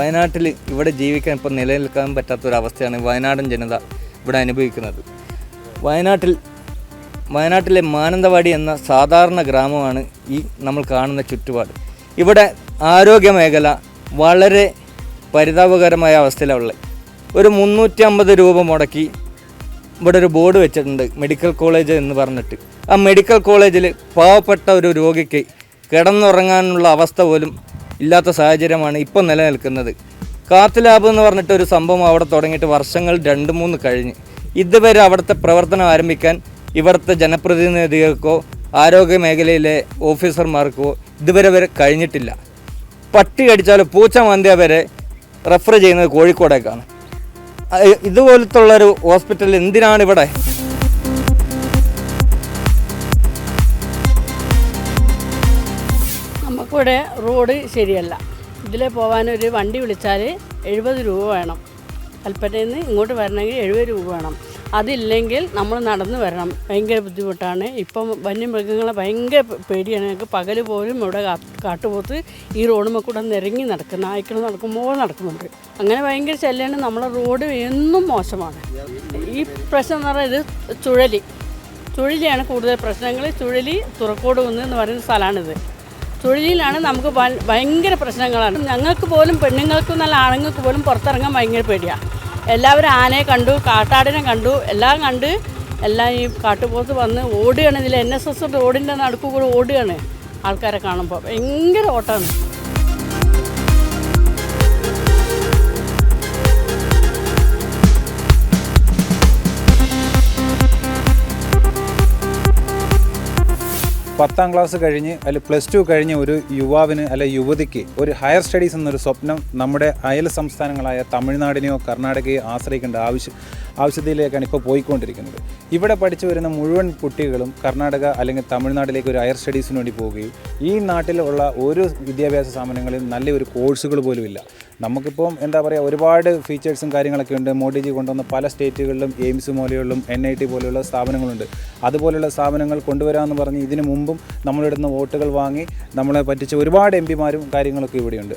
വയനാട്ടിൽ ഇവിടെ ജീവിക്കാൻ ഇപ്പോൾ നിലനിൽക്കാൻ പറ്റാത്തൊരവസ്ഥയാണ് വയനാടൻ ജനത ഇവിടെ അനുഭവിക്കുന്നത്. വയനാട്ടിൽ വയനാട്ടിലെ മാനന്തവാടി എന്ന സാധാരണ ഗ്രാമമാണ് ഈ നമ്മൾ കാണുന്ന ചുറ്റുപാട്. ഇവിടെ ആരോഗ്യ മേഖല വളരെ പരിതാപകരമായ അവസ്ഥയിലാണ് ഒരു മുന്നൂറ്റി അമ്പത് രൂപ മുടക്കി ഇവിടെ ഒരു ബോർഡ് വെച്ചിട്ടുണ്ട് മെഡിക്കൽ കോളേജ് എന്ന് പറഞ്ഞിട്ട്. ആ മെഡിക്കൽ കോളേജിൽ പാവപ്പെട്ട ഒരു രോഗിക്ക് കിടന്നുറങ്ങാനുള്ള അവസ്ഥ പോലും ഇല്ലാത്ത സാഹചര്യമാണ് ഇപ്പം നിലനിൽക്കുന്നത്. കാത്ത് ലാബ് എന്ന് പറഞ്ഞിട്ട് ഒരു സംഭവം അവിടെ തുടങ്ങിയിട്ട് വർഷങ്ങൾ രണ്ട് മൂന്ന് കഴിഞ്ഞ്. ഇതുവരെ അവിടുത്തെ പ്രവർത്തനം ആരംഭിക്കാൻ ഇവിടുത്തെ ജനപ്രതിനിധികൾക്കോ ആരോഗ്യ മേഖലയിലെ ഓഫീസർമാർക്കോ ഇതുവരെ വരെ കഴിഞ്ഞിട്ടില്ല. പട്ടി കടിച്ചാൽ പൂച്ച മന്ത്യ വരെ റെഫർ ചെയ്യുന്നത് കോഴിക്കോടേക്കാണ്. ഇതുപോലത്തുള്ളൊരു ഹോസ്പിറ്റൽ എന്തിനാണ് ഇവിടെ? നമുക്കിവിടെ റോഡ് ശരിയല്ല. ഇതിലെ പോകാനൊരു വണ്ടി വിളിച്ചാൽ എഴുപത് രൂപ വേണം. കൽപ്പറ്റയിൽ നിന്ന് ഇങ്ങോട്ട് വരണമെങ്കിൽ എഴുപത് രൂപ വേണം. അതില്ലെങ്കിൽ നമ്മൾ നടന്ന് വരണം. ഭയങ്കര ബുദ്ധിമുട്ടാണ്. ഇപ്പം വന്യമൃഗങ്ങളെ ഭയങ്കര പേടിയാണ്. ഞങ്ങൾക്ക് പകൽ പോലും ഇവിടെ കാട്ടുപോത്ത് ഈ റോഡുമ്മ കൂടെ നിരങ്ങി നടക്കും നായ്ക്കൾ നടക്കുമ്പോൾ നടക്കുന്നുണ്ട്. അങ്ങനെ ഭയങ്കര ശല്യമാണ് നമ്മളെ റോഡ് എന്നും മോശമാണ്. ഈ പ്രശ്നം എന്ന് പറയുന്നത് ചുഴലി. ചുഴലിയാണ് കൂടുതൽ പ്രശ്നങ്ങൾ ചുഴലി തുറക്കോട് കുന്ന് എന്ന് പറയുന്ന സ്ഥലമാണിത് ചുഴലിയിലാണ് നമുക്ക് ഭയങ്കര പ്രശ്നങ്ങളാണ്. ഞങ്ങൾക്ക് പോലും പെണ്ണുങ്ങൾക്കും നല്ല ആണുങ്ങൾക്ക് പോലും പുറത്തിറങ്ങാൻ ഭയങ്കര പേടിയാണ് എല്ലാവരും ആനയെ കണ്ടു കാട്ടാടിനെ കണ്ടു എല്ലാം കണ്ട് എല്ലാം ഈ കാട്ടുപോത്ത് വന്ന് ഓടുകയാണ്. ഇതിൽ എൻ എസ് എസ് റോഡിന്റെ നടുക്ക് കൂടെ ഓടുകയാണ് ആൾക്കാരെ കാണുമ്പോൾ. ഭയങ്കര ഓട്ടമാണ്. പത്താം ക്ലാസ് കഴിഞ്ഞ് അല്ലെങ്കിൽ പ്ലസ് ടു കഴിഞ്ഞ് ഒരു യുവാവിന് അല്ലെ യുവതിക്ക് ഒരു ഹയർ സ്റ്റഡീസ് എന്നൊരു സ്വപ്നം നമ്മുടെ അയൽ സംസ്ഥാനങ്ങളായ തമിഴ്നാടിനെയോ കർണാടകയോ ആശ്രയിക്കേണ്ട ആവശ്യം ആവശ്യത്തിലേക്കാണ് ഇപ്പോൾ പോയിക്കൊണ്ടിരിക്കുന്നത്. ഇവിടെ പഠിച്ചു വരുന്ന മുഴുവൻ കുട്ടികളും കർണാടക അല്ലെങ്കിൽ തമിഴ്നാട്ടിലേക്ക് ഒരു ഹയർ സ്റ്റഡീസിന് വേണ്ടി പോവുകയും ഈ നാട്ടിലുള്ള ഒരു വിദ്യാഭ്യാസ സ്ഥാപനങ്ങളിൽ നല്ലൊരു കോഴ്സുകൾ പോലും ഇല്ല. നമുക്കിപ്പം എന്താ പറയുക ഒരുപാട് ഫീച്ചേഴ്സും കാര്യങ്ങളൊക്കെ ഉണ്ട്. മോഡിജി കൊണ്ടുവന്ന പല സ്റ്റേറ്റുകളിലും എയിംസ് പോലെയുള്ള എൻ ഐ ടി പോലെയുള്ള സ്ഥാപനങ്ങളുണ്ട്. അതുപോലെയുള്ള സ്ഥാപനങ്ങൾ കൊണ്ടുവരാമെന്ന് പറഞ്ഞ് ഇതിനു മുമ്പും നമ്മളിടുന്ന വോട്ടുകൾ വാങ്ങി നമ്മളെ പറ്റിച്ച ഒരുപാട് എം പിമാരും കാര്യങ്ങളൊക്കെ ഇവിടെയുണ്ട്.